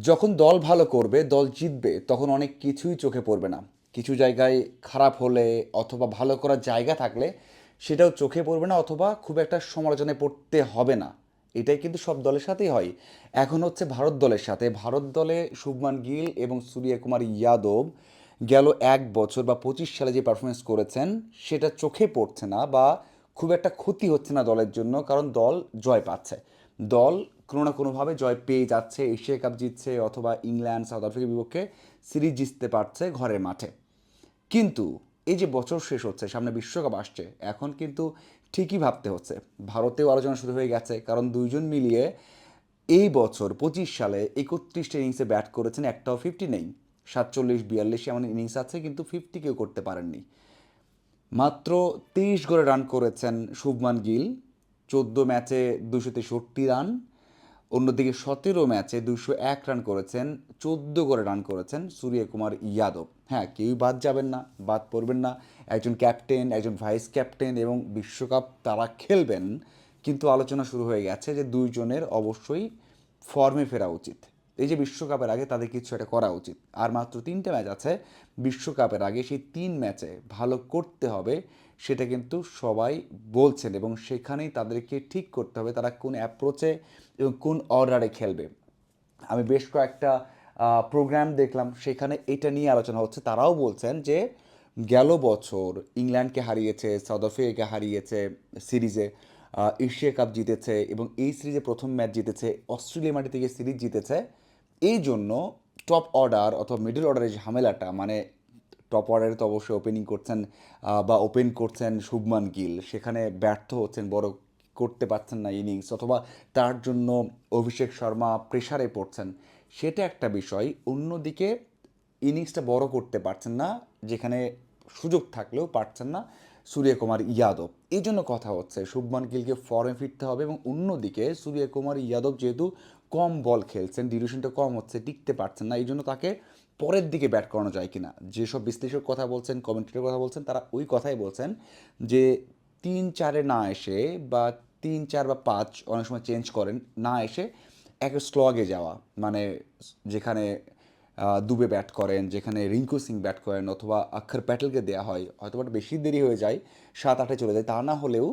যখন দল ভালো করবে, দল জিতবে, তখন অনেক কিছুই চোখে পড়বে না। কিছু জায়গায় খারাপ হলে অথবা ভালো করার জায়গা থাকলে সেটাও চোখে পড়বে না অথবা খুব একটা সমালোচনায় পড়তে হবে না। এটাই কিন্তু সব দলের সাথেই হয়। এখন হচ্ছে ভারত দলের সাথে। ভারত দলে শুভমান গিল এবং সূর্যকুমার যাদব গেল এক বছর বা পঁচিশ সালে যে পারফরমেন্স করেছেন, সেটা চোখে পড়ছে না বা খুব একটা ক্ষতি হচ্ছে না দলের জন্য, কারণ দল জয় পাচ্ছে। দল কোনো না কোনোভাবে জয় পেয়ে যাচ্ছে, এশিয়া কাপ জিতছে অথবা ইংল্যান্ড, সাউথ আফ্রিকার বিপক্ষে সিরিজ জিততে পারছে ঘরের মাঠে। কিন্তু এই যে বছর শেষ হচ্ছে, সামনে বিশ্বকাপ আসছে, এখন কিন্তু ঠিকই ভাবতে হচ্ছে। ভারতেও আলোচনা শুরু হয়ে গেছে, কারণ দুইজন মিলিয়ে এই বছর পঁচিশ সালে একত্রিশটা ইনিংসে ব্যাট করেছেন, একটাও ফিফটি নেই। সাতচল্লিশ, বিয়াল্লিশ এমন ইনিংস আছে, কিন্তু ফিফটি কেউ করতে পারেননি। মাত্র তেইশ গড়ে রান করেছেন শুভমান গিল, চোদ্দ ম্যাচে দুশো তেষট্টি রান অন্যদিকে সতেরো ম্যাচে দুশো এক রান করেছেন, চোদ্দ করে রান করেছেন সূর্যকুমার ইয়াদব। হ্যাঁ কেউই বাদ যাবেন না, বাদ পড়বেন না। একজন ক্যাপ্টেন, একজন ভাইস ক্যাপ্টেন এবং বিশ্বকাপ তারা খেলবেন। কিন্তু আলোচনা শুরু হয়ে গেছে যে দুইজনের অবশ্যই ফর্মে ফেরা উচিত। এই যে বিশ্বকাপের আগে তাদের কিছু একটা করা উচিত। আর মাত্র তিনটে ম্যাচ আছে, বিশ্বকাপের আগে সেই তিন ম্যাচে ভালো করতে হবে সেটা কিন্তু সবাই বলছেন এবং সেখানেই তাদেরকে ঠিক করতে হবে তারা কোন অ্যাপ্রোচে এবং কোন অর্ডারে খেলবে। আমি বেশ কয়েকটা প্রোগ্রাম দেখলাম, সেখানে এটা নিয়ে আলোচনা হচ্ছে। তারাও বলছেন যে গেল বছর ইংল্যান্ডকে হারিয়েছে, সাউথ আফ্রিকাকে হারিয়েছে সিরিজে। এশিয়া কাপ জিতেছে এবং এই সিরিজে প্রথম ম্যাচ জিতেছে, অস্ট্রেলিয়া মাটি থেকে সিরিজ জিতেছে। এই জন্য টপ অর্ডার অথবা মিডল অর্ডারের ঝামেলাটা মানে টপ অর্ডারে তো অবশ্যই ওপেনিং করছেন বা ওপেন করছেন শুভমান গিল। সেখানে ব্যর্থ হচ্ছেন, বড় করতে পারছেন না ইনিংস অথবা তার জন্য অভিষেক শর্মা প্রেসারে পড়ছেন। সেটা একটা বিষয়। অন্যদিকে ইনিংসটা বড় করতে পারছেন না, যেখানে সুযোগ থাকলেও পারছেন না। সূর্যকুমার ইয়াদব। এই জন্য কথা হচ্ছে, শুভমান গিলকে ফর্মে ফিরতে হবে এবং অন্যদিকে সূর্যকুমার ইয়াদব যেহেতু কম বল খেলছেন ডিউরেশনটা কম হচ্ছে, টিকতে পারছেন না, এই জন্য তাকে পরের দিকে ব্যাট করানো যায় কিনা। যেসব বিশ্লেষক কথা বলছেন কমেন্টেটর কথা বলছেন, তারা ওই কথাই বলছেন যে তিন চারে না এসে বা তিন চার বা পাঁচ অনেক সময় চেঞ্জ করেন, না এসে এক স্লগে যাওয়া মানে যেখানে দুবে ব্যাট করেন, যেখানে রিঙ্কু সিং ব্যাট করেন অথবা অক্ষর প্যাটেলকে দেওয়া হয়। হয়তো বেশি দেরি হয়ে যায়, সাত আটে চলে যায়। তা না হলেও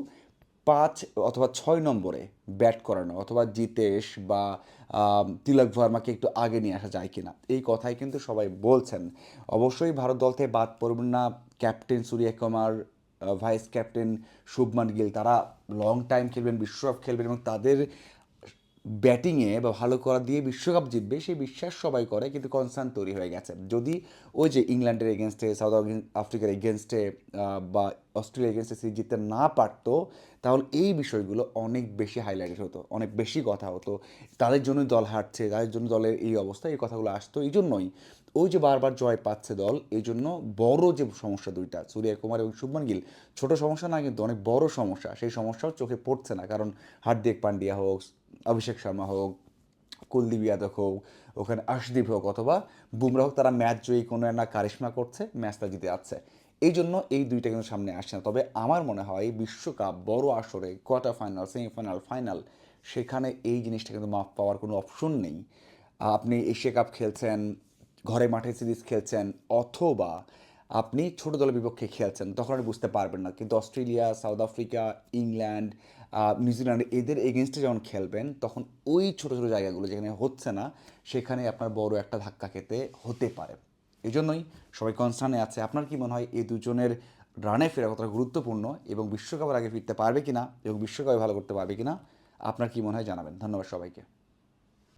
পাঁচ অথবা ছয় নম্বরে ব্যাট করানো, অথবা জিতেশ বা তিলক ভার্মাকে একটু আগে নিয়ে আসা যায় কিনা, এই কথাই কিন্তু সবাই বলছেন। অবশ্যই ভারত দল থেকে বাদ পড়বেন না। Captain Suryakumar vice captain Shubman Gill, তারা লং টাইম খেলবেন, বিশ্বকাপ খেলবেন এবং তাদের ব্যাটিংয়ে বা ভালো করা দিয়ে বিশ্বকাপ জিতবে, সেই বিশ্বাস সবাই করে, কিন্তু কনসার্ন তৈরি হয়ে গেছে। যদি ওই যে ইংল্যান্ডের এগেনস্টে সাউথ আফ্রিকার এগেনস্টে বা অস্ট্রেলিয়ার এগেনস্টে সিরিজ জিততে না পারতো, তাহলে এই বিষয়গুলো অনেক বেশি হাইলাইটেড হতো, অনেক বেশি কথা হতো। তাদের জন্যই দল হারছে, তাদের জন্য দলের এই অবস্থা, এই কথাগুলো আসতো, এই জন্যই। ওই যে বারবার জয় পাচ্ছে দল, এই জন্য বড় যে সমস্যা দুইটা সূর্যকুমার এবং শুভমান গিল, ছোট সমস্যা না, কিন্তু অনেক বড় সমস্যা। সেই সমস্যাও চোখে পড়ছে না, কারণ হার্দিক পান্ডিয়া হোক অভিষেক শর্মা হোক, কুলদীপ যাদব হোক, ওখানে আশদীপ হোক অথবা বুমরা হোক, তারা ম্যাচ জয়ী কোনো একটা কারিশমা করছে, ম্যাচটা জিতে যাচ্ছে। এই জন্য এই দুইটা কিন্তু সামনে আসছে না। তবে আমার মনে হয় বিশ্বকাপ বড় আসরে কোয়ার্টার ফাইনাল সেমিফাইনাল ফাইনাল সেখানে এই জিনিসটা কিন্তু মাফ পাওয়ার কোনো অপশন নেই। আপনি এশিয়া কাপ খেলছেন, ঘরে মাঠে সিরিজ খেলছেন, অথবা আপনি ছোট দলের বিপক্ষে খেলছেন, তখন আপনি বুঝতে পারবেন না। কিন্তু Australia, South Africa, England New Zealand, এদের এগেনস্টে যখন খেলবেন, তখন ওই ছোট ছোট জায়গাগুলো যেখানে হচ্ছে না, সেখানে আপনার বড় একটা ধাক্কা খেতে হতে পারে। এই জন্যই সবাই কনসার্নে আছে। আপনার কি মনে হয় এই দুজনের রানে ফেরা কতটা গুরুত্বপূর্ণ এবং বিশ্বকাপের আগে ফিরতে পারবে কিনা এবং বিশ্বকাপে ভালো করতে পারবে কিনা? আপনার কি মনে হয় জানাবেন। ধন্যবাদ সবাইকে।